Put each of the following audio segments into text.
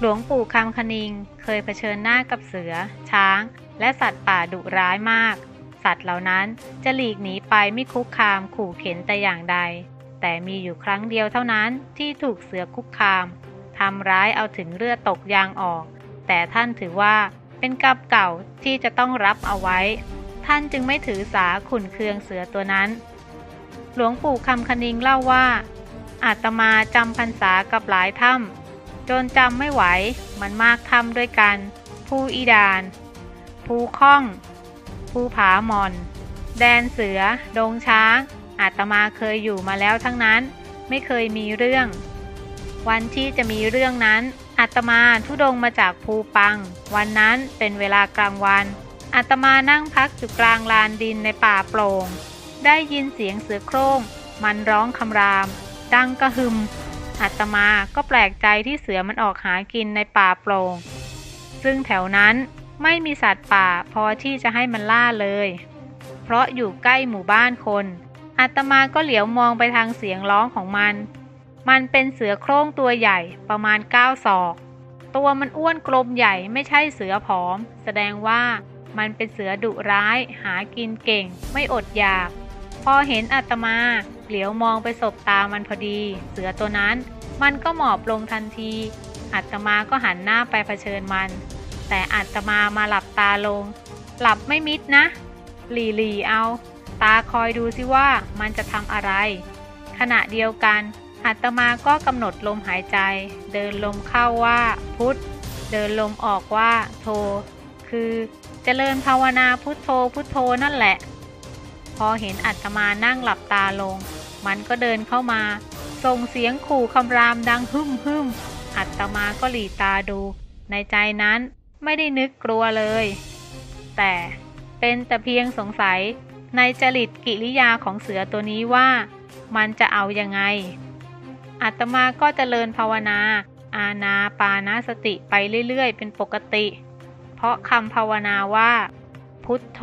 หลวงปู่คำคณิงเคยเผชิญหน้ากับเสือ ช้าง และสัตว์ป่าดุร้ายมาก สัตว์เหล่านั้นจะหลีกหนีไปไม่คุกคามขู่เข็นแต่อย่างใด แต่มีอยู่ครั้งเดียวเท่านั้นที่ถูกเสือคุกคามทำร้ายเอาถึงเลือดตกยางออก แต่ท่านถือว่าเป็นกรรมเก่าที่จะต้องรับเอาไว้ ท่านจึงไม่ถือสาขุนเคืองเสือตัวนั้น หลวงปู่คำคณิงเล่าว่าอาตมาจำพรรษากับหลายถ้ำ จนจำไม่ไหว มันมากถ้ำด้วยกันภูอีดานภูข้องภูผาหมอน แดนเสือ ดงช้าง อาตมาเคยอยู่มาแล้วทั้งนั้น ไม่เคยมีเรื่อง วันที่จะมีเรื่องนั้น อาตมาทุดงมาจากภูปัง วันนั้นเป็นเวลากลางวัน อาตมานั่งพักอยู่กลางลานดินในป่าโปร่ง ได้ยินเสียงเสือโคร่ง มันร้องคำราม ดังกระหึม อาตมาก็แปลกใจที่เสือมันออกหากินในป่าโปร่ง ซึ่งแถวนั้นไม่มีสัตว์ป่าพอที่จะให้มันล่าเลย เพราะอยู่ใกล้หมู่บ้านคนอาตมาก็เหลียวมองไปทางเสียงร้องของมัน มันเป็นเสือโคร่งตัวใหญ่ประมาณ9ศอก ตัวมันอ้วนกลมใหญ่ไม่ใช่เสือผอม แสดงว่ามันเป็นเสือดุร้าย หากินเก่ง ไม่อดอยาก พอเห็นอาตมา เหลียวมองไปสบตามันพอดี เสือตัวนั้น มันก็หมอบลงทันทีอาตมาก็หันหน้าไปเผชิญมัน แต่อาตมามาหลับตาลง หลับไม่มิดนะ หลีหลีเอา ตาคอยดูสิว่ามันจะทำอะไร ขณะเดียวกันอาตมาก็กำหนดลมหายใจ เดินลมเข้าว่า พุทธเดินลมออกว่า โท คือเจริญภาวนาพุทโธพุทโธนั่นแหละ พอเห็นอาตมานั่งหลับตาลง มันก็เดินเข้ามา ส่งเสียงขู่คำรามดังหึ่มหึ่มอาตมาก็หลีตาดู ในใจนั้นไม่ได้นึกกลัวเลย แต่เป็นแต่เพียงสงสัยในจริตกิริยาของเสือตัวนี้ว่ามันจะเอายังไงอาตมาก็จเจริญภาวนา อาณาปานาสติไปเรื่อยๆ เป็นปกติ เพราะคำภาวนาว่า พุทโธ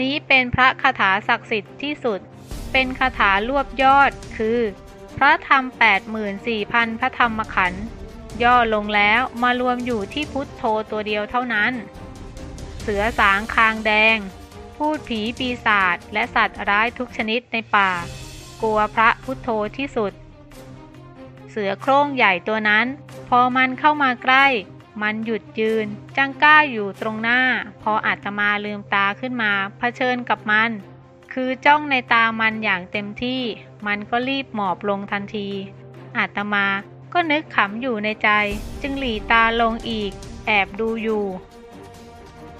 นี้เป็นพระคาถาศักดิ์สิทธิ์ที่สุด เป็นคาถารวบยอดคือ พระธรรม 84,000 พระธรรมขันธ์ย่อลงแล้วมารวมอยู่ที่พุทโธตัวเดียวเท่านั้น เสือสางคางแดง พูดผีปีศาจและสัตว์ร้ายทุกชนิดในป่า กลัวพระพุทโธที่สุด เสือโคร่งใหญ่ตัวนั้น พอมันเข้ามาใกล้ มันหยุดยืนจังก้าอยู่ตรงหน้า พออาตมาลืมตาขึ้นมาเผชิญกับมัน คือจ้องในตามันอย่างเต็มที่ มันก็รีบหมอบลงทันที อาตมาก็นึกขำอยู่ในใจ จึงหลีตาลงอีก แอบดูอยู่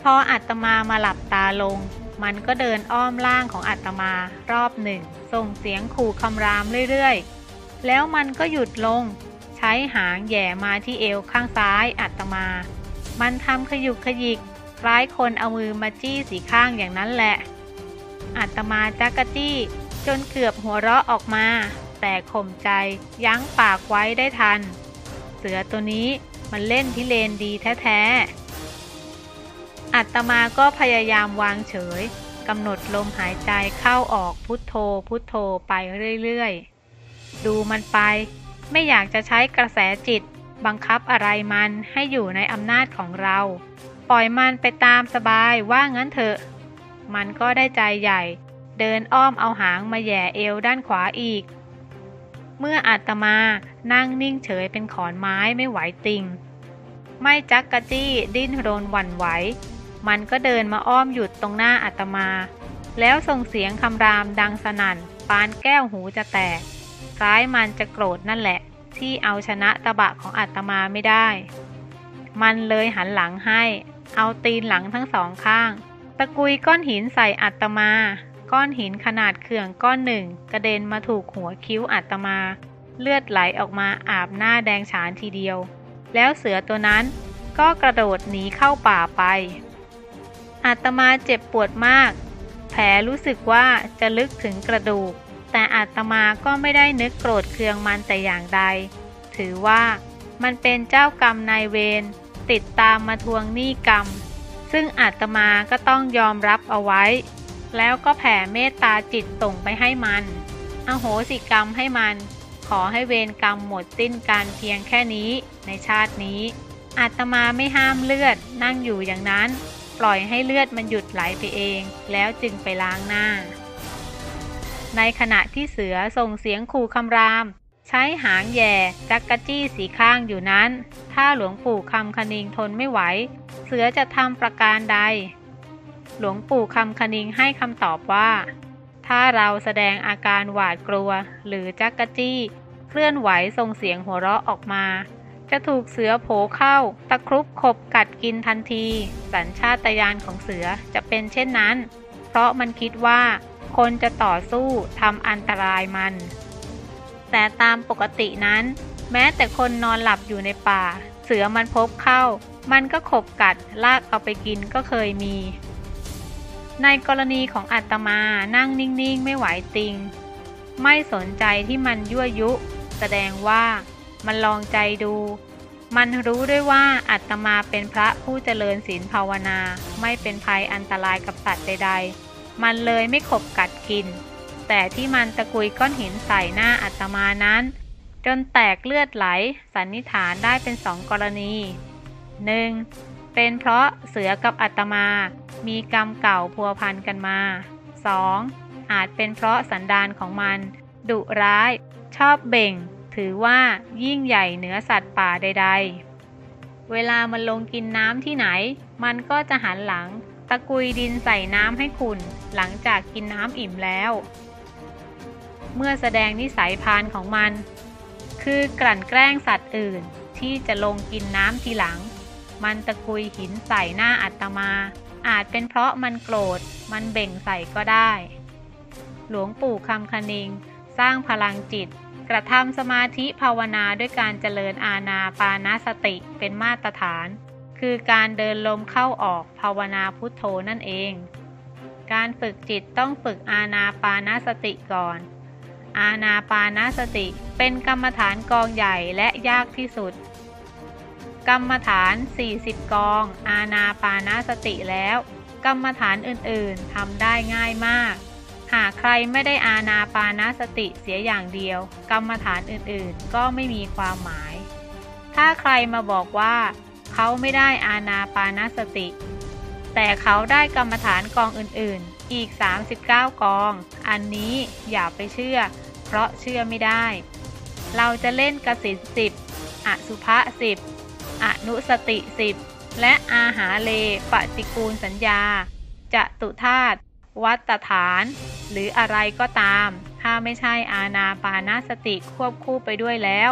พออาตมามาหลับตาลง มันก็เดินอ้อมล่างของอาตมารอบหนึ่ง ส่งเสียงขู่คำรามเรื่อยๆ แล้วมันก็หยุดลง ใช้หางแย่มาที่เอวข้างซ้ายอาตมา มันทำขยุกขยิกคล้ายคนเอามือมาจี้สีข้างอย่างนั้นแหละอาตมาจักกะจี้ จนเกือบหัวเราะออกมา แต่ข่มใจยั้งปากไว้ได้ทัน เสือตัวนี้มันเล่นพิเรนดีแท้ๆอาตมาก็พยายามวางเฉยกำหนดลมหายใจเข้าออกพุทโธพุทโธไปเรื่อยๆ ดูมันไป ไม่อยากจะใช้กระแสจิต บังคับอะไรมันให้อยู่ในอำนาจของเรา ปล่อยมันไปตามสบายว่างั้นเถอะ มันก็ได้ใจใหญ่ เดินอ้อมเอาหางมาแย่เอวด้านขวาอีก เมื่ออาตมานั่งนิ่งเฉยเป็นขอนไม้ไม่ไหวติง ไม่จักกะจี้ดิ้นรนหวั่นไหว มันก็เดินมาอ้อมหยุดตรงหน้าอาตมา แล้วส่งเสียงคำรามดังสนั่น ปานแก้วหูจะแตกคล้ายมันจะโกรธนั่นแหละ ที่เอาชนะตะบะของอาตมาไม่ได้ มันเลยหันหลังให้ เอาตีนหลังทั้งสองข้าง ตะกุยก้อนหินใส่อาตมา ก้อนหินขนาดเขื่องก้อนหนึ่ง กระเด็นมาถูกหัวคิ้วอาตมา เลือดไหลออกมาอาบหน้าแดงฉานทีเดียว แล้วเสือตัวนั้นก็กระโดดหนีเข้าป่าไป อาตมาเจ็บปวดมาก แผลรู้สึกว่าจะลึกถึงกระดูก แต่อาตมาก็ไม่ได้นึกโกรธเคืองมันแต่อย่างใด ถือว่ามันเป็นเจ้ากรรมนายเวรติดตามมาทวงหนี้กรรม ซึ่งอาตมาก็ต้องยอมรับเอาไว้ แล้วก็แผ่เมตตาจิตส่งไปให้มัน อโหสิกรรมให้มัน ขอให้เวรกรรมหมดสิ้นการเพียงแค่นี้ในชาตินี้ อาตมาไม่ห้ามเลือดนั่งอยู่อย่างนั้น ปล่อยให้เลือดมันหยุดไหลไปเอง แล้วจึงไปล้างหน้า ในขณะที่เสือส่งเสียงขู่คำราม ใช้หางแย่จักกะจี้สีข้างอยู่นั้น ถ้าหลวงปู่คำคณิงทนไม่ไหว เสือจะทำประการใด หลวงปู่คำคณิงให้คำตอบว่า ถ้าเราแสดงอาการหวาดกลัว หรือจักกะจี้ เคลื่อนไหวส่งเสียงหัวเราะออกมา จะถูกเสือโผเข้า ตะครุบขบกัดกินทันที สัญชาตญาณของเสือจะเป็นเช่นนั้น เพราะมันคิดว่า คนจะต่อสู้ทำอันตรายมัน แต่ตามปกตินั้น แม้แต่คนนอนหลับอยู่ในป่า เสือมันพบเข้า มันก็ขบกัดลากเอาไปกินก็เคยมี ในกรณีของอาตมานั่งนิ่งๆ ไม่ไหวติง ไม่สนใจที่มันยั่วยุ แสดงว่ามันลองใจดู มันรู้ด้วยว่าอาตมาเป็นพระผู้เจริญศีลภาวนา ไม่เป็นภัยอันตรายกับสัตว์ใดๆ มันเลยไม่ขบกัดกิน แต่ที่มันตะกุยก้อนหินใส่หน้าอาตมานั้น จนแตกเลือดไหล สันนิษฐานได้เป็นสองกรณี 1. เป็นเพราะเสือกับอาตมา มีกรรมเก่าพัวพันกันมา 2. อาจเป็นเพราะสันดานของมัน ดุร้าย ชอบเบ่ง ถือว่ายิ่งใหญ่เหนือสัตว์ป่าใด ๆ เวลามันลงกินน้ำที่ไหน มันก็จะหันหลัง ตะกุยดินใส่น้ำให้ขุนหลังจากกินน้ำอิ่มแล้ว เมื่อแสดงนิสัยพานของมัน คือกลั่นแกล้งสัตว์อื่นที่จะลงกินน้ำทีหลัง มันตะกุยหินใส่หน้าอัตมา อาจเป็นเพราะมันโกรธ มันเบ่งใส่ก็ได้ หลวงปู่คำคณิง สร้างพลังจิต กระทำสมาธิภาวนาด้วยการเจริญอาณาปานาสติเป็นมาตรฐาน คือการเดินลมเข้าออกภาวนาพุทโธนั่นเอง การฝึกจิตต้องฝึกอาณาปานาสติก่อน อาณาปานาสติเป็นกรรมฐานกองใหญ่และยากที่สุด กรรมฐาน 40 กอง อาณาปานาสติแล้ว กรรมฐานอื่นๆทำได้ง่ายมาก หากใครไม่ได้อาณาปานาสติเสียอย่างเดียว กรรมฐานอื่นๆ ก็ไม่มีความหมาย ถ้าใครมาบอกว่าเขาไม่ได้อาณาปานาสติ แต่เขาได้กรรมฐานกองอื่นๆ อีก 39 กอง อันนี้อย่าไปเชื่อ เพราะเชื่อไม่ได้ เราจะเล่นกสินสิบอสุภะสิบ อนุสติสิบและอาหาเลปฏิกูลสัญญาจะตุธาตวัตฐาน หรืออะไรก็ตาม ถ้าไม่ใช่อาณาปานาสติควบคู่ไปด้วยแล้ว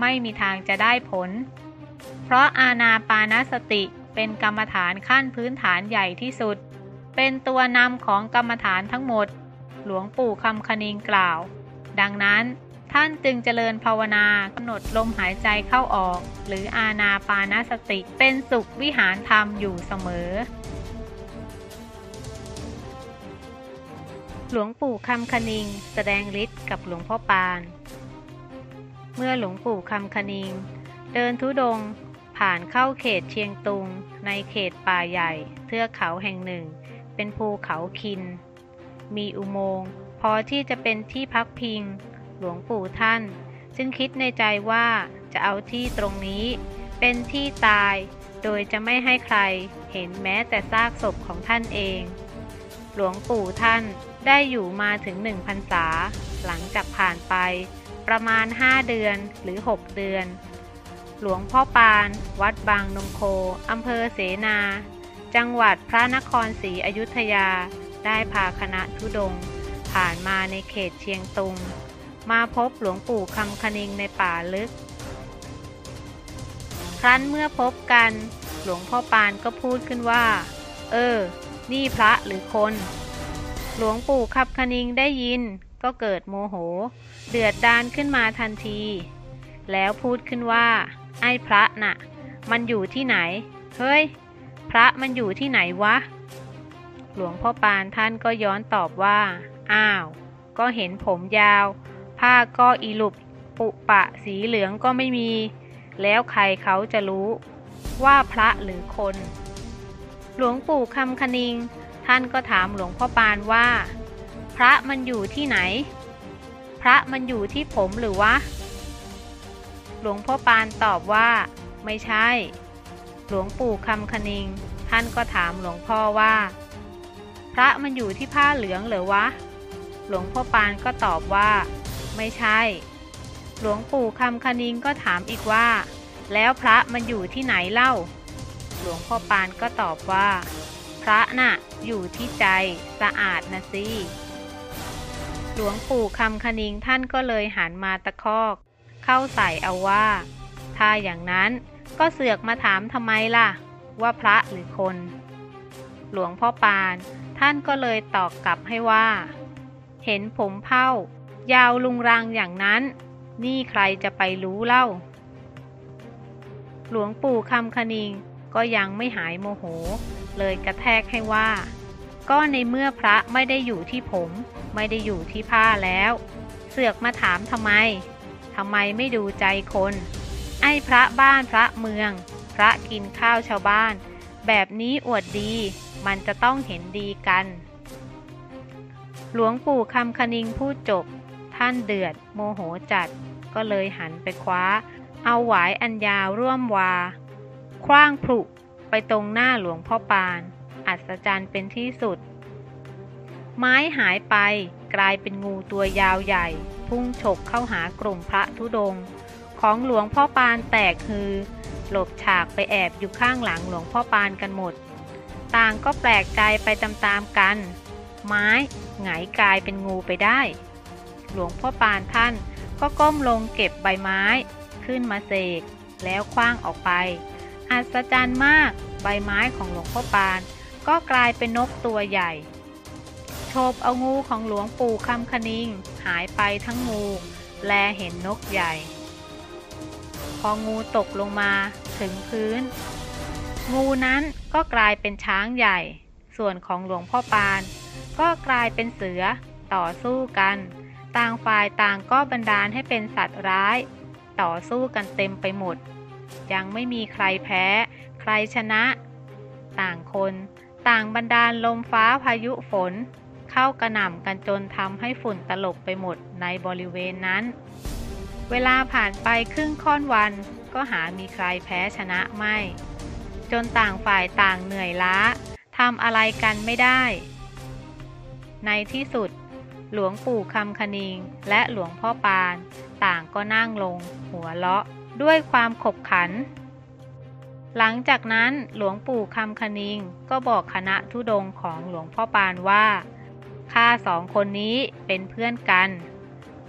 ไม่มีทางจะได้ผล เพราะอาณาปานาสติเป็นกรรมฐานขั้นพื้นฐานใหญ่ที่สุด เป็นตัวนำของกรรมฐานทั้งหมด หลวงปู่คำคณิงกล่าว ดังนั้น ท่านจึงเจริญภาวนากำหนดลมหายใจเข้าออก หรืออาณาปานาสติ เป็นสุขวิหารธรรมอยู่เสมอ หลวงปู่คำคณิง แสดงฤทธิ์กับหลวงพ่อปาน เมื่อหลวงปู่คำคณิง เดินทุดง ผ่านเข้าเขตเชียงตุง ในเขตป่าใหญ่ เทือกเขาแห่งหนึ่ง เป็นภูเขาคิน มีอุโมงค์พอที่จะเป็นที่พักพิง หลวงปู่ท่าน จึงคิดในใจว่าจะเอาที่ตรงนี้ เป็นที่ตาย โดยจะไม่ให้ใครเห็นแม้แต่ซากศพของท่านเอง หลวงปู่ท่านได้อยู่มาถึงหนึ่งพรรษา หลังจากผ่านไป ประมาณห้าเดือนหรือหกเดือน หลวงพ่อปาน วัดบางนมโคอำเภอเสนา จังหวัดพระนครศรีอยุธยาได้พาคณะทุดง ผ่านมาในเขตเชียงตุง มาพบหลวงปู่คำคณิงในป่าลึก ครั้นเมื่อพบกันหลวงพ่อปานก็พูดขึ้นว่า เออ นี่พระหรือคน หลวงปู่ขับคณิงได้ยิน ก็เกิดโมโห เดือดดานขึ้นมาทันที แล้วพูดขึ้นว่า ไอ้พระน่ะ มันอยู่ที่ไหน เฮ้ย พระมันอยู่ที่ไหนวะหลวงพ่อปานท่านก็ย้อนตอบว่า อ้าว ก็เห็นผมยาว ผ้าก็อีหลุบปุปะสีเหลืองก็ไม่มี แล้วใครเขาจะรู้ว่าพระหรือคน หลวงปู่คำคณิง ท่านก็ถามหลวงพ่อปานว่า พระมันอยู่ที่ไหน พระมันอยู่ที่ผมหรือวะ หลวงพ่อปานตอบว่า ไม่ใช่ หลวงปู่คำคณิง ท่านก็ถามหลวงพ่อว่า พระมันอยู่ที่ผ้าเหลืองเหรือวะ หลวงพ่อปานก็ตอบว่า ไม่ใช่ หลวงปู่คำคณิงก็ถามอีกว่า แล้วพระมันอยู่ที่ไหนเล่า หลวงพ่อปานก็ตอบว่า พระน่ะ อยู่ที่ใจสะอาดนะสิหลวงปู่คำคณิงท่านก็เลยหันมาตะคอก เข้าใส่เอาว่า ถ้าอย่างนั้นก็เสือกมาถามทำไมล่ะ ว่าพระหรือคน หลวงพ่อปาน ท่านก็เลยตอบกลับให้ว่า เห็นผมเผ้า ยาวลุงรังอย่างนั้น นี่ใครจะไปรู้เล่า หลวงปู่คำคณิงก็ยังไม่หายโมโห เลยกระแทกให้ว่า ก็ในเมื่อพระไม่ได้อยู่ที่ผม ไม่ได้อยู่ที่ผ้าแล้ว เสือกมาถามทำไมทำไมไม่ดูใจคน ไอ้พระบ้านพระเมือง พระกินข้าวชาวบ้าน แบบนี้อวดดี มันจะต้องเห็นดีกัน หลวงปู่คำคณิงพูดจบ ท่านเดือดโมโหจัด ก็เลยหันไปคว้า เอาหวายอันยาวร่วมวา คว้างผุไปตรงหน้าหลวงพ่อปาน อัศจรรย์เป็นที่สุด ไม้หายไปกลายเป็นงูตัวยาวใหญ่ พุ่งฉกเข้าหากลุ่มพระธุดง ของหลวงพ่อปานแตกคือ หลบฉากไปแอบอยู่ข้างหลังหลวงพ่อปานกันหมด ต่างก็แปลกใจไปตามๆกัน ไม้หงายกลายเป็นงูไปได้ หลวงพ่อปานท่านก็ก้มลงเก็บใบไม้ ขึ้นมาเสก แล้วคว้างออกไป อัศจรรย์มากใบไม้ของหลวงพ่อปาน ก็กลายเป็นนกตัวใหญ่โฉบเอางูของหลวงปู่คำคณิง หายไปทั้งงู แลเห็นนกใหญ่ พองูตกลงมาถึงพื้น งูนั้นก็กลายเป็นช้างใหญ่ ส่วนของหลวงพ่อปาน ก็กลายเป็นเสือต่อสู้กัน ต่างฝ่ายต่างก็บันดาลให้เป็นสัตว์ร้าย ต่อสู้กันเต็มไปหมด ยังไม่มีใครแพ้ ใครชนะ ต่างคน ต่างบันดาลลมฟ้าพายุฝน เข้ากระหน่ำกันจนทำให้ฝุ่นตลบไปหมดในบริเวณนั้น เวลาผ่านไปครึ่งค่อนวันก็หามีใครแพ้ชนะไม่ จนต่างฝ่ายต่างเหนื่อยล้าทำอะไรกันไม่ได้ ในที่สุด หลวงปู่คำคณิงและหลวงพ่อปาน ต่างก็นั่งลง หัวเราะด้วยความขบขัน หลังจากนั้นหลวงปู่คำคณิงก็บอกคณะทุดงของหลวงพ่อปานว่าข้าสองคนนี้เป็นเพื่อนกัน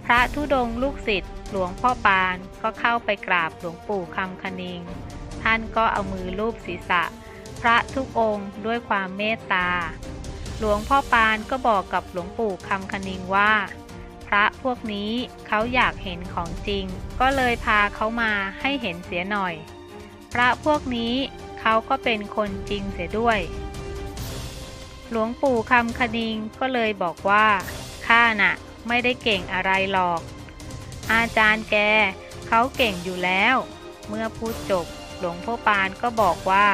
พระธุดงลูกศิษย์หลวงพ่อปานก็เข้าไปกราบหลวงปู่คำคณิง ท่านก็เอามือลูบศีรษะ พระทุกองค์ด้วยความเมตตา หลวงพ่อปานก็บอกกับหลวงปู่คำคณิงว่า พระพวกนี้เขาอยากเห็นของจริง ก็เลยพาเขามาให้เห็นเสียหน่อย พระพวกนี้เขาก็เป็นคนจริงเสียด้วย หลวงปู่คำคณิงก็เลยบอกว่าข้าน่ะไม่ได้เก่งอะไรหรอก อาจารย์แกเขาเก่งอยู่แล้ว เมื่อพูดจบหลวงพ่อปานก็บอกว่า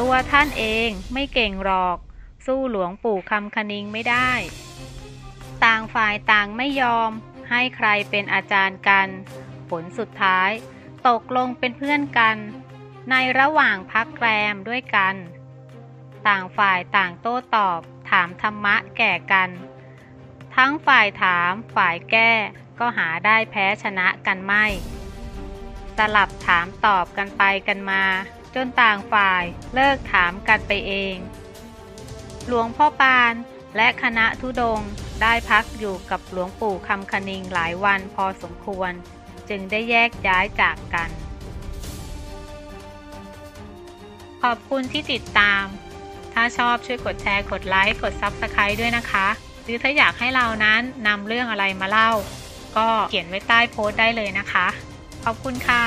ตัวท่านเองไม่เก่งหรอก สู้หลวงปู่คำคณิงไม่ได้ ต่างฝ่ายต่างไม่ยอม ให้ใครเป็นอาจารย์กัน ผลสุดท้าย ตกลงเป็นเพื่อนกัน ในระหว่างพักแรมด้วยกัน ต่างฝ่ายต่างโต้ตอบ ถามธรรมะแก่กัน ทั้งฝ่ายถามฝ่ายแก้ก็หาได้แพ้ชนะกันไม่สลับถามตอบกันไปกันมา จนต่างฝ่ายเลิกถามกันไปเอง หลวงพ่อปานและคณะทุดงได้พักอยู่กับหลวงปู่คำคณิงหลายวันพอสมควร จึงได้แยกย้ายจากกัน ขอบคุณที่ติดตาม ถ้าชอบช่วยกดแชร์กดไลค์กด Subscribe ด้วยนะคะ หรือถ้าอยากให้เรานั้นนำเรื่องอะไรมาเล่า ก็เขียนไว้ใต้โพสต์ได้เลยนะคะ ขอบคุณค่ะ